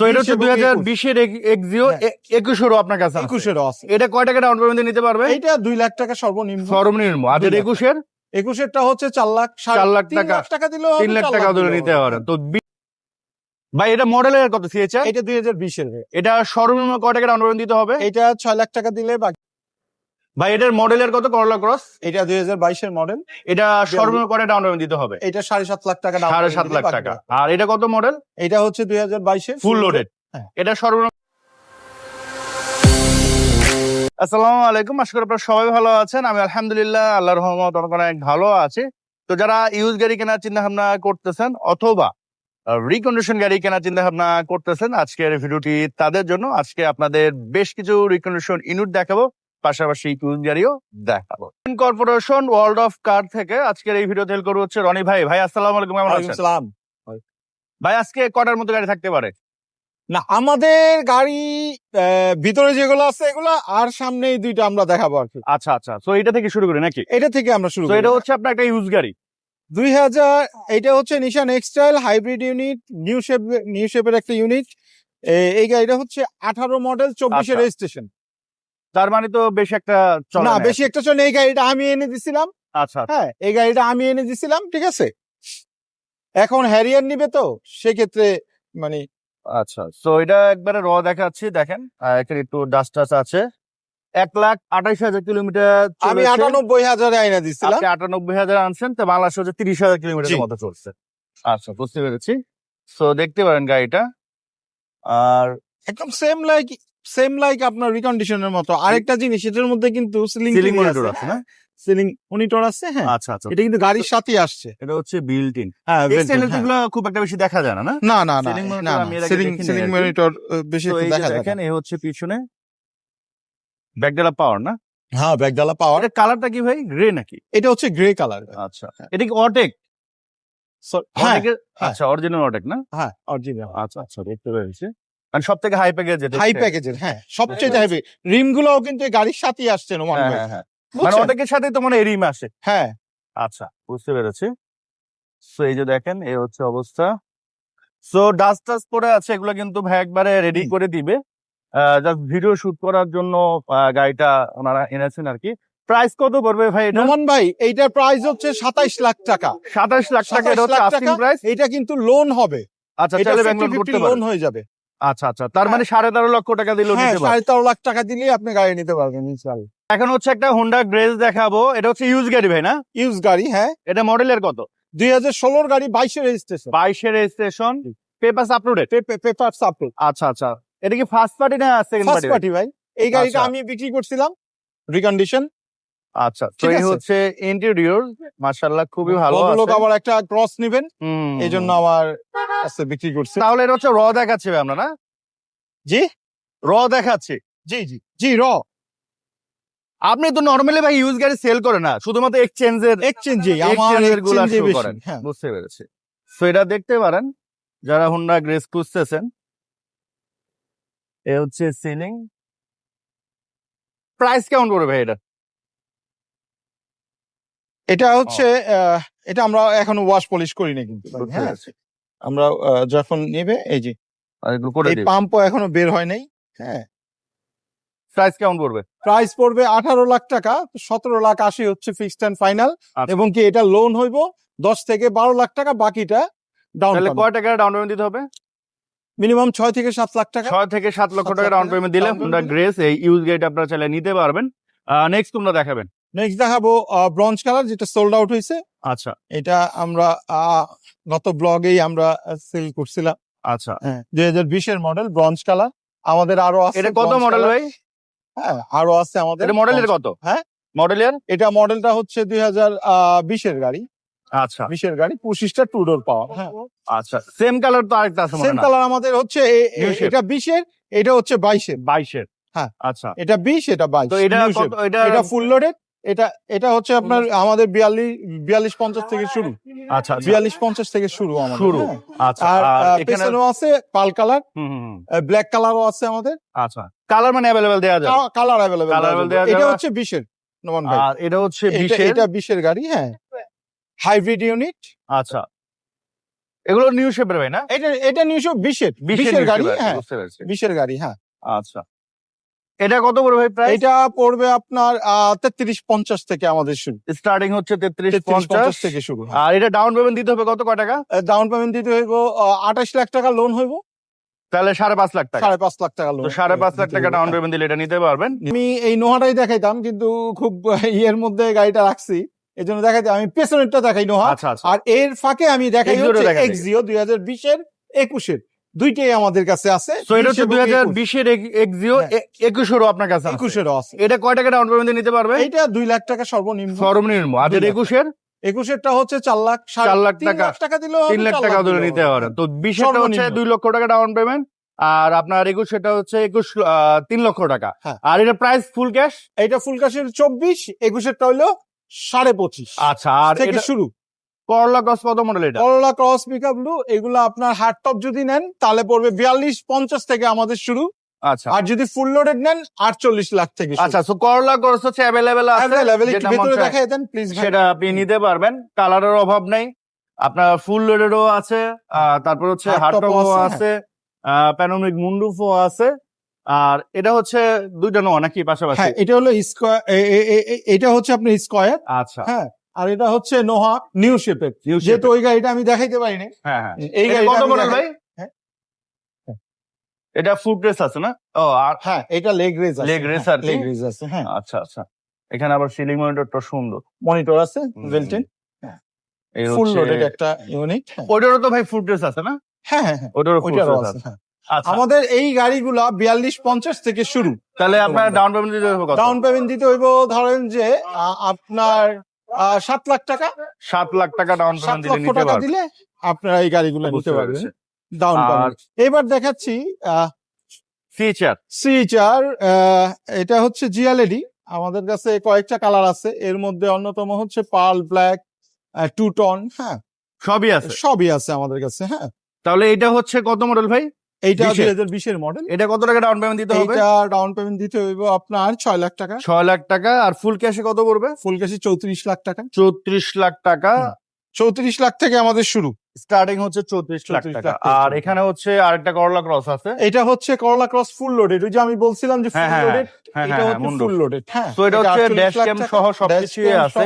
তো এটা হচ্ছে দুই হাজার বিশের এক্সিও হ্যাঁ। একুশেরও আপনার কাছে আছে। একুশেরও আছে। এটা কয় টাকা ডাউন পেমেন্ট নিতে পারবে? এটা দুই লাখ টাকা সর্বনিম্ন। সর্বনিম্ন। আর একুশের? একুশেরটা হচ্ছে চার লাখ চার লাখ টাকা। টাকা তিন লাখ টাকা ধরে নিতে হবে। তো ভাই এটা মডেলের কত? সিএচআর এটা দুই হাজার বিশের। এটা সর্বনিম্ন কয় টাকা ডাউন পেমেন্ট দিতে হবে? এটা ছয় লাখ টাকা দিলে বাকি ভাই এটার মডেলের কত করলা ক্রস এটা দুই হাজার বাইশের মডেল এটা সর্বনিম্ন কয় ডাউন পেমেন্ট দিতে হবে? এটা সাড়ে সাত লাখ টাকা সাড়ে সাত লাখ টাকা। আর এটা কত মডেল এটা হচ্ছে দুই হাজার বাইশের ফুল লোডেড। এটা সর্বনিম্ন আসসালামু আলাইকুম। আশা করি আপনারা সবাই ভালো আছেন। আমি আলহামদুলিল্লাহ আল্লাহর রহমত অনেক অনেক ভালো আছি। তো যারা ইউজ গাড়ি কেনার চিন্তা ভাবনা করতেছেন অথবা রিকন্ডিশন গাড়ি কেনার চিন্তা ভাবনা করতেছেন আজকের ভিডিওটি তাদের জন্য। আজকে আপনাদের বেশ কিছু রিকন্ডিশন ইউনিট দেখাবো। পাশাপাশি ইউজ দেখাবো। কর্পোরেশন ওয়ার্ল্ড অফ কার থেকে আজকের এই ভিডিও হেল্প করব হচ্ছে রনি ভাই। ভাই আসসালাম আলাইকুম আছেন? ভাই আজকে কটার মতো গাড়ি থাকতে পারে? না আমাদের গাড়ি ভিতরে যেগুলো আছে এগুলো আর সামনে এই দুইটা আমরা দেখাবো আর কি। আচ্ছা আচ্ছা। তো এটা থেকে শুরু করি নাকি? এটা থেকে আমরা শুরু করি। এটা হচ্ছে আপনার একটা ইউজ গাড়ি। দুই হাজার এটা হচ্ছে Nissan X Trail hybrid unit new shape new শেপের একটা ইউনিট এই গাড়িটা হচ্ছে আঠারো মডেল চব্বিশের আচ্ছা। রেজিস্ট্রেশন তার মানে তো বেশি একটা চলে না। বেশি একটা চলে এই গাড়িটা আমি এনে দিছিলাম। আচ্ছা হ্যাঁ এই গাড়িটা আমি এনে দিছিলাম ঠিক আছে? এখন হ্যারিয়ার নিবে তো সেক্ষেত্রে মানে আচ্ছা তো এটা একবারে র দেখাচ্ছি দেখেন। এখানে একটু ডাস্ট টাস্ট আছে। এক লাখ আঠাইশ হাজার কিলোমিটার আমি আটানব্বই হাজারে আইনা আপনি আটানব্বই হাজার আনছেন তো বাংলাদেশে হচ্ছে তিরিশ হাজার কিলোমিটার মতো চলছে। আচ্ছা বুঝতে পেরেছি। তো দেখতে পারেন গাড়িটা। আর একদম সেম লাইক সেম লাইক আপনার রিকন্ডিশনের মতো। আরেকটা জিনিস এটার মধ্যে কিন্তু সিলিং সিলিং মনিটর আছে। না? সিলিং মনিটর আছে হ্যাঁ। আচ্ছা আচ্ছা। এটা কিন্তু গাড়ির সাথেই আসছে। এটা হচ্ছে বিল্ট ইন হ্যাঁ এক্সটেন্ডেড হ্যাঁ। গুলো খুব একটা বেশি দেখা যায় না না? না না না সিলিং সিলিং মনিটর বেশি এই দেখা যায় দেখেন না। এ হচ্ছে পিছনে। ব্যাকডালা পাওয়ার না? হ্যাঁ ব্যাকডালা পাওয়ার কালারটা কি ভাই? গ্রে নাকি? এটা হচ্ছে গ্রে কালার আচ্ছা। এটা কি অটেক হ্যাঁ হ্যাঁ। আচ্ছা অরিজিনাল অটেক না? হ্যাঁ অরিজিনাল আচ্ছা আচ্ছা দেখতে পেরেছি। মানে সব থেকে হাই প্যাকেজ হাই প্যাকেজের হ্যাঁ সবচেয়ে চাইবে রিম গুলোও কিন্তু গাড়ির সাথেই আসছে নোমান হ্যাঁ ভাই হ্যাঁ হ্যাঁ। মানে বুঝছেন? সাথে তো মানে এরিম আসে। হ্যাঁ। আচ্ছা বুঝতে পেরেছি। সো এই যে দেখেন এই হচ্ছে অবস্থা। সো ডাস্ট টাস্ট পরে আছে এগুলো কিন্তু ভাই একবারে রেডি করে দিবে। জাস্ট ভিডিও শুট করার জন্য গাড়িটা ওনারা এনেছেন আর কি। প্রাইস কত পড়বে ভাই নোমান ভাই এইটার প্রাইস হচ্ছে সাতাইশ লাখ টাকা। সাতাশ লাখ টাকা এটা 27 হচ্ছে লাখ আস্কিং টাকা। প্রাইস এটা কিন্তু লোন হবে। আচ্ছা লোন হয়ে যাবে। আচ্ছা আচ্ছা। তার মানে সাড়ে তেরো লক্ষ টাকা দিলেও হ্যাঁ নিতে সাড়ে তেরো লাখ টাকা দিলেই আপনি গাড়ি নিতে পারবেন ইনশাল্লাহ এখন হচ্ছে একটা হোন্ডা গ্রেজ দেখাবো। এটা হচ্ছে ইউজ গাড়ি ভাই না? ইউজ গাড়ি হ্যাঁ। এটা মডেলের কত? দুই হাজার ষোলোর গাড়ি বাইশের রেজিস্ট্রেশন বাইশের registration paper uploaded paper support আচ্ছা আচ্ছা। এটা কি ফার্স্ট পার্টি না সেকেন্ড ফার্স্ট পার্টি পার্টি ভাই। এই গাড়িটা আচ্ছা। আমি বিক্রি করছিলাম রিকন্ডিশন আচ্ছা তো এই হচ্ছে ইন্টেরিয়র মাশাআল্লাহ খুবই ভালো আছে। আবার একটা ক্রস নিবেন। হুম। এই জন্য আমার কাছে বিক্রি করছে। তাহলে এটা হচ্ছে র দেখাচ্ছে আমরা না? জি? র দেখাচ্ছে। জি জি জি র। আপনি তো নরমালি ভাই ইউজ গাড়ি সেল করে না শুধুমাত্র এক্সচেঞ্জের এক্সচেঞ্জে এক্সচেঞ্জেরগুলা করেন। হ্যাঁ। বুঝতে পেরেছি। তো এটা দেখতে পারেন যারা হোন্ডা গ্রেস খুঁজতেছেন এ হচ্ছে সিলিং প্রাইস কেমন পড়বে ভাই এটা? এটা হচ্ছে আহ, এটা আমরা এখনও ওয়াশ পলিশ করিনি কিন্তু হ্যাঁ। আমরা যখন নেবে এই যে এই পাম্পও এখনও বের হয় নাই হ্যাঁ। প্রাইস কেমন পড়বে? প্রাইস পড়বে আঠারো লাখ টাকা সতেরো লাখ আশি হচ্ছে ফিক্সড অ্যান্ড ফাইনাল। এবং কি এটা লোন হইব দশ থেকে বারো লাখ টাকা বাকিটা ডাউন তাহলে কয় টাকা ডাউন পেমেন্ট দিতে হবে? মিনিমাম ছয় থেকে সাত লাখ টাকা। ছয় থেকে সাত লক্ষ টাকা ডাউন পেমেন্ট দিলে হোন্ডা গ্রেস এই ইউজ গাড়িটা আপনারা চাইলে নিতে পারবেন। নেক্সট তোমরা দেখাবেন। নেক্সট দেখাবো ব্রঞ্জ কালার যেটা সোল্ড আউট হয়েছে। আচ্ছা। এটা আমরা গত ব্লগেই আমরা সেল করছিলাম। আচ্ছা। দুই হাজার বিশের মডেল ব্রঞ্জ কালার আমাদের আরও আছে এটা কত মডেল ভাই? হ্যাঁ আরও আছে আমাদের মডেলের কত? হ্যাঁ? মডেলের এটা মডেলটা হচ্ছে দুই হাজার বিশের গাড়ি। আচ্ছা। বিশের গাড়ি পঁচিশটা টু ডোর পাওয়া হ্যাঁ। আচ্ছা সেম কালার তো আরেকটা আছে সেম কালার আমাদের হচ্ছে। এটা বিশের এটা হচ্ছে বাইশের বাইশের হ্যাঁ। আচ্ছা। এটা বিশ এটা বাইশ। তো। এটা এটা ফুল লোডেড এটা এটা হচ্ছে আপনার আমাদের বিয়াল্লিশ বিয়াল্লিশ পঞ্চাশ থেকে শুরু। আচ্ছা আচ্ছা। বিয়াল্লিশ পঞ্চাশ থেকে শুরু আমাদের শুরু। হ্যাঁ। আচ্ছা আর পেছনেও আছে পাল কালার হুম, হুম, হুম, ব্ল্যাক কালারও আছে আমাদের। আচ্ছা কালার মানে অ্যাভেলেবেল দেওয়া যাবে? কালার অ্যাভেলেবেল এটা হচ্ছে বিশের নমান ভাই। আর এটা হচ্ছে এটা- বিশের? এটা বিশের গাড়ি হ্যাঁ। হাইব্রিড ইউনিট আচ্ছা। এগুলো নিউ শেপের ভাই না? এটা এটা নিউ বিশের বিশের বিশের গাড়ি হ্যাঁ। বিশের গাড়ি হ্যাঁ। আচ্ছা। এটা কত পড়বে ভাই প্রাইস এটা পড়বে আপনার তেত্রিশ পঞ্চাশ থেকে আমাদের শুরু। স্টার্টিং হচ্ছে তেত্রিশ পঞ্চাশ। থেকে শুরু আর এটা ডাউন পেমেন্ট দিতে হবে কত কয় টাকা? ডাউন পেমেন্ট দিতে হইব আঠাশ লাখ টাকা লোন হইব। তাহলে সাড়ে পাঁচ লাখ টাকা। সাড়ে পাঁচ লাখ টাকা লোন তো সাড়ে পাঁচ লাখ টাকা ডাউন পেমেন্ট দিলে এটা নিতে পারবেন। আমি এই নোহাটাই দেখাইতাম কিন্তু খুব ইয়ের মধ্যে গাড়িটা রাখছি। এই জন্য দেখাইতে আমি পেছনেরটা দেখাই নোহা। আচ্ছা আচ্ছা। আর এর ফাঁকে আমি দেখাই হচ্ছে এক্সিও দুই হাজার বিশের একুশের। দুইটাই আমাদের কাছে আছে। তো এটা হচ্ছে 20 দুই এবং হাজার 21 বিশের এক্সিও হ্যাঁ। আপনার কাছে আছে। একুশেরও আছে। এটা কয় টাকা ডাউন পেমেন্ট নিতে পারবে? লাখ টাকা সর্বনিম্ন। সর্বনিম্ন। আর একুশেরটা হচ্ছে চার লাখ সাড়ে- চার লাখ তিন টাকা। লাখ টাকা দিলেও তিন লাখ টাকা ধরে নিতে তো বিশেরটা হচ্ছে দুই লক্ষ টাকা ডাউন পেমেন্ট আর আপনার একুশ সেটা হচ্ছে একুশ তিন লক্ষ টাকা। হ্যাঁ। আর এটা প্রাইস ফুল ক্যাশ এটা ফুল ক্যাশের চব্বিশ একুশেরটা হইল সাড়ে পঁচিশ। আচ্ছা আর এটা শুরু। করলা কস কত মডেল এটা? করলা ক্রস পিকআপ ব্লু এগুলো আপনার হার্ড টপ যদি নেন তাহলে পড়বে বিয়াল্লিশ পঞ্চাশ থেকে আমাদের শুরু। আচ্ছা। আর যদি ফুল লোডেড নেন আটচল্লিশ লাখ থেকে। আচ্ছা সো করলা ক্রস হচ্ছে অ্যাভেলেবেল আছে Available, একটু ভেতরে দেখাই দেন প্লিজ সেটা আপনি নিতে পারবেন। কালারের অভাব নেই। আপনার ফুল লোডেডও আছে তারপর হচ্ছে Hard হার্ড ও টপও আছে, প্যানোমিক মুন্ডুফও আছে। আর এটা হচ্ছে দুইটা নোয়া নাকি পাশাপাশি? হ্যাঁ এটা হলো স্কোয়ার এটা হচ্ছে আপনার স্কোয়ার আচ্ছা। হ্যাঁ আর এটা হচ্ছে নোহা নিউ শেপের। যেহেতু ওই গাড়িটা আমি দেখাইতে পারিনি। হ্যাঁ হ্যাঁ। এই গাড়িটা ভাই? হ্যাঁ। এটা ফুট রেস আছে না? ও আর হ্যাঁ এটা লেগ রেজ আছে। Leg race আর লেগ রেজ আছে হ্যাঁ। আচ্ছা আচ্ছা। এখানে আবার সিলিং মনিটরটা সুন্দর। মনিটর আছে। বেলটেন এই ফুল লোডেড একটা ইউনিট ওইটারও তো ভাই ফুট রেস আছে না? হ্যাঁ হ্যাঁ হ্যাঁ। ওইটারও ফুট রেস আছে হ্যাঁ। আচ্ছা। আমাদের এই গাড়িগুলা বিয়াল্লিশ পঞ্চাশ থেকে শুরু। তাহলে আপনার ডাউন পেমেন্ট দিতে কত? ডাউন পেমেন্ট দিতে হইব ধরেন যে আপনার সাত লাখ টাকা। সাত লাখ টাকা ডাউন পেমেন্ট দিলে নিতে পারবেন দিলে আপনারা এই গাড়িগুলো নিতে পারবেন। ডাউন পেমেন্ট এবার দেখাচ্ছি ফিচার সি চার এটা হচ্ছে জিয়ালেডি আমাদের কাছে কয়েকটা কালার আছে। এর মধ্যে অন্যতম হচ্ছে পার্ল ব্ল্যাক টু টন হ্যাঁ। সবই আছে। সবই আছে আমাদের কাছে হ্যাঁ। তাহলে এটা হচ্ছে কত মডেল ভাই? এইটা দুই হাজার বিশের মডেল এটা কত টাকা ডাউন পেমেন্ট দিতে হবে? এইটা ডাউন পেমেন্ট দিতে হইব আপনার ছয় লাখ টাকা। ছয় লাখ টাকা। আর ফুল ক্যাশে কত পড়বে? ফুল ক্যাশে চৌত্রিশ লাখ টাকা। চৌত্রিশ লাখ টাকা। চৌত্রিশ লাখ থেকে আমাদের শুরু। স্টার্টিং হচ্ছে চৌত্রিশ লাখ টাকা। আর এখানে হচ্ছে আরেকটা করলা ক্রস আছে। এটা হচ্ছে করলা ক্রস ফুল লোডেড ওই যে আমি বলছিলাম যে ফুল হ্যাঁ, লোডেড হ্যাঁ এটা হ্যাঁ হচ্ছে মুন্ডু ফুল লোডেড হ্যাঁ তো এটা হচ্ছে ড্যাশ ক্যাম সহ cam আছে।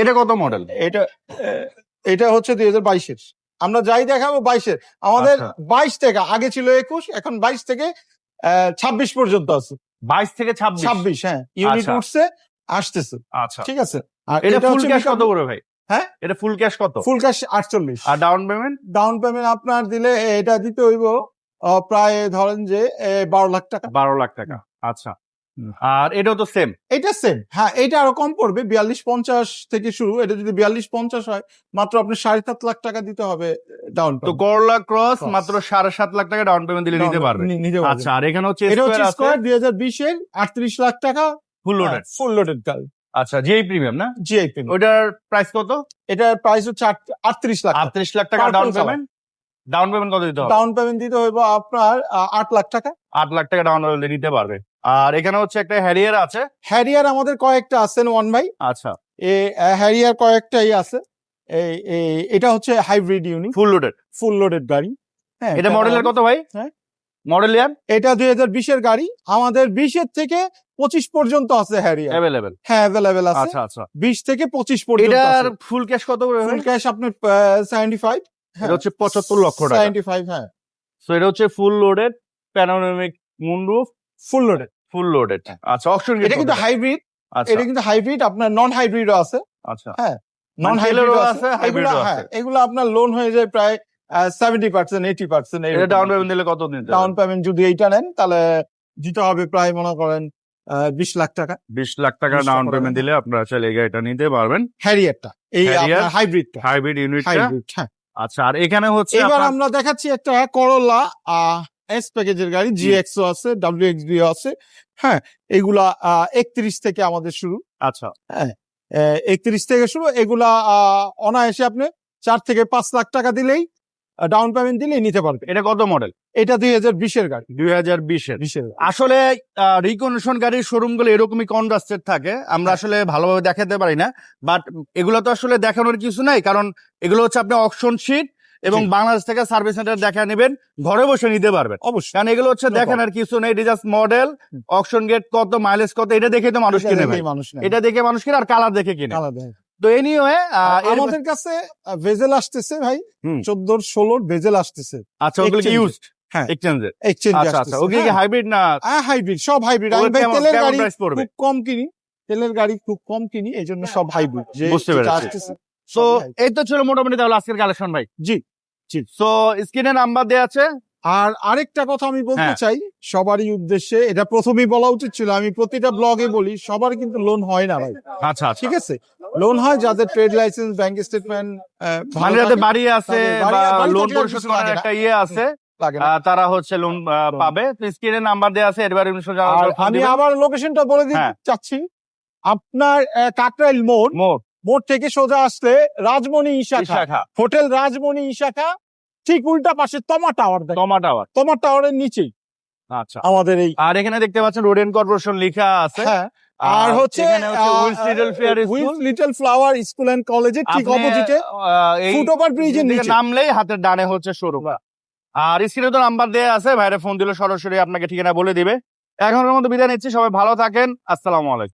এটা কত মডেল এটা এটা হচ্ছে দুই হাজার বাইশের। আমরা যাই দেখাবো বাইশের। আমাদের আচ্ছা। বাইশ থেকে আগে ছিল একুশ এখন বাইশ থেকে ছাব্বিশ পর্যন্ত আছে। বাইশ থেকে ছাব্বিশ? হ্যাঁ ইউনিট আচ্ছা। উঠছে আসতেছে। আচ্ছা। ঠিক আছে? আর এটা ফুল ক্যাশ কত পড়বে ভাই? হ্যাঁ? এটা ফুল ক্যাশ কত? ফুল ক্যাশ আটচল্লিশ। আর ডাউন পেমেন্ট ডাউন পেমেন্ট আপনার দিলে এটা দিতে হইব প্রায় ধরেন যে বারো লাখ টাকা। বারো লাখ টাকা। আচ্ছা। আর এটাও তো সেম এটা সেম হ্যাঁ এটা আরও কম পড়বে বিয়াল্লিশ পঞ্চাশ থেকে শুরু। এটা যদি বিয়াল্লিশ পঞ্চাশ হয় মাত্র আপনি সাড়ে সাত লাখ টাকা দিতে হবে ডাউন তো করলা ক্রস মাত্র সাড়ে সাত লাখ টাকা ডাউন পেমেন্ট দিলে নিতে পারবে। আচ্ছা আর এখানে হচ্ছে এটা হচ্ছে স্কোয়ার দুই হাজার বিশের আটত্রিশ লাখ টাকা। ফুল লোডেড ফুল লোডেড গাড়ি আচ্ছা যেই প্রিমিয়াম না? জিআইপি ওইটার প্রাইস কত? এটার প্রাইস হচ্ছে আটত্রিশ লাখ আটত্রিশ লাখ টাকা ডাউন। পেমেন্ট ডাউন পেমেন্ট কত দিতে হবে? ডাউন পেমেন্ট দিতে হইব আপনার আট লাখ টাকা। আট লাখ টাকা ডাউন পেমেন্ট নিতে পারবে। আর এখানে হচ্ছে একটা হ্যারিয়ার আছে। হ্যারিয়ার আমাদের কয়েকটা আছেন ওয়ান বাই আচ্ছা। এ হ্যারিয়ার কয়েকটাই আছে। এই এটা হচ্ছে hybrid unit full loaded full loaded গাড়ি। হ্যাঁ এটা মডেলের কত ভাই? হ্যাঁ। Model year? এটা দুই হাজার বিশের গাড়ি। আমাদের বিশের থেকে পঁচিশ পর্যন্ত আছে হ্যারিয়ার। অ্যাভেলেবেল হ্যাঁ অ্যাভেলেবেল আছে। আচ্ছা আচ্ছা। বিশ থেকে পঁচিশ পর্যন্ত এটার ফুল ক্যাশ কত করে ফুল ক্যাশ আপনার সেভেন্টি ফাইভ এটা হচ্ছে পঁচাত্তর লক্ষ টাকা। সেভেন্টি ফাইভ হ্যাঁ। সো এটা হচ্ছে full loaded panoramic moonroof full loaded full loaded আচ্ছা অপশন এটা কিন্তু হাইব্রিড আচ্ছা। এটা কিন্তু হাইব্রিড আপনার নন হাইব্রিডও আছে। আচ্ছা। হ্যাঁ নন মানে হাইব্রিড তেলেরও আছে। আছে, hybrid এগুলো ও হ্যাঁ আছে। এগুলো আপনার লোন হয়ে যায় প্রায় সেভেন্টি পার্সেন্ট এইটি পার্সেন্ট এটা ডাউন পেমেন্ট দিলে কত দিতে ডাউন পেমেন্ট যদি এইটা নেন তাহলে দিতে হবে প্রায় মনে করেন বিশ লাখ টাকা। বিশ লাখ টাকা ডাউন পেমেন্ট দিলে আপনারা চাইলে গাড়িটা নিতে পারবেন। হ্যারিয়ারটা এই হাইব্রিডটা হাইব্রিড ইউনিটটা হাইব্রিড হ্যাঁ। আচ্ছা আর এখানে হচ্ছে এবার আমরা দেখাচ্ছি একটা করোলা এস প্যাকেজের গাড়ি জিএক্সও আছে ডাব্লিউ এক্সবি আছে হ্যাঁ এগুলা একত্রিশ থেকে আমাদের শুরু। আচ্ছা। হ্যাঁ একত্রিশ থেকে শুরু এগুলা আহ, অনায়াসে আপনি চার থেকে পাঁচ লাখ টাকা দিলেই ডাউন পেমেন্ট দিলেই নিতে পারবে। এটা কত মডেল এটা দুই হাজার বিশের গাড়ি। দুই হাজার বিশের। বিশের আসলে রিকন্ডিশন গাড়ির শোরুমগুলো এরকমই কনজাস্টেড থাকে। আমরা হ্যাঁ। আসলে ভালোভাবে দেখাতে পারি না বাট এগুলো তো আসলে দেখানোর কিছু নাই কারণ এগুলো হচ্ছে আপনার অকশন শিট এবং বাংলাদেশ থেকে সার্ভিস সেন্টার দেখা নেবেন ঘরে বসে নিতে পারবেন। অবশ্যই। কারণ এগুলো হচ্ছে দেখেন আর কিছু নেই জাস্ট মডেল। অকশন গেট কত মাইলেজ কত এটা দেখে তো মানুষ কিনে। এটা দেখে মানুষ কিনে আর কালার দেখে কিনে। তো এনিওয়ে আমাদের কাছে ভেজেল আসতেছে ভাই। হুম। চোদ্দোর ষোলোর ভেজেল আসতেছে। আচ্ছা ওগুলো কি ইউজড হ্যাঁ। এক্সচেঞ্জের এক্সচেঞ্জ আচ্ছা আচ্ছা হাইব্রিড না হাইব্রিড সব হাইব্রিড আমি ভাই তেলের গাড়ি খুব কম কিনি। তেলের গাড়ি খুব কম কিনি এই জন্য সব হাইব্রিড বুঝতে পেরেছি। তো এই তো ছিল মোটামুটি তাহলে আজকের কালেকশন ভাই। জি, জি। সো স্ক্রিনে নাম্বার দেওয়া আছে। আর আরেকটা কথা আমি বলতে হ্যাঁ। চাই সবারই উদ্দেশ্যে এটা প্রথমেই বলা উচিত ছিল আমি প্রতিটা ব্লগে বলি সবার কিন্তু লোন হয় না ভাই। আচ্ছা ঠিক আছে? লোন হয় যাদের ট্রেড লাইসেন্স ব্যাংক স্টেটমেন্ট মানে যাদের বাড়ি আছে বা লোন পরিশোধ করার একটা ইয়ে আছে তারা হচ্ছে লোন পাবে। তো স্ক্রিনে নাম্বার দেওয়া আছে এরবার আর আমি আবার লোকেশনটা বলে দিতে হ্যাঁ। চাচ্ছি। আপনার কাকরাইল মোড়। মোট মোড় থেকে সোজা আসলে রাজমণি ইশাখা। শাখা হোটেল রাজমণি ইশাখা ঠিক উল্টা পাশে তমা টাওয়ার টমা টাওয়ার। তমা টাওয়ারের নিচেই। আচ্ছা। আমাদের এই আর এখানে দেখতে পাচ্ছেন রোড এন্ড কর্পোরেশন লেখা আছে। হ্যাঁ। আর হচ্ছে এখানে লিটল ফ্লাওয়ার স্কুল এন্ড কলেজের ঠিক অপোজিটে এই ফুট ব্রিজের নিচে। নামলেই হাতের ডানে হচ্ছে শোরুম আর স্ক্রিনে তো নাম্বার দেওয়া আছে ভাইরে ফোন দিলে সরাসরি আপনাকে ঠিকানা বলে দিবে। এখনের মতো বিদায় নিচ্ছি সবাই ভালো থাকেন আসসালামু আলাইকুম।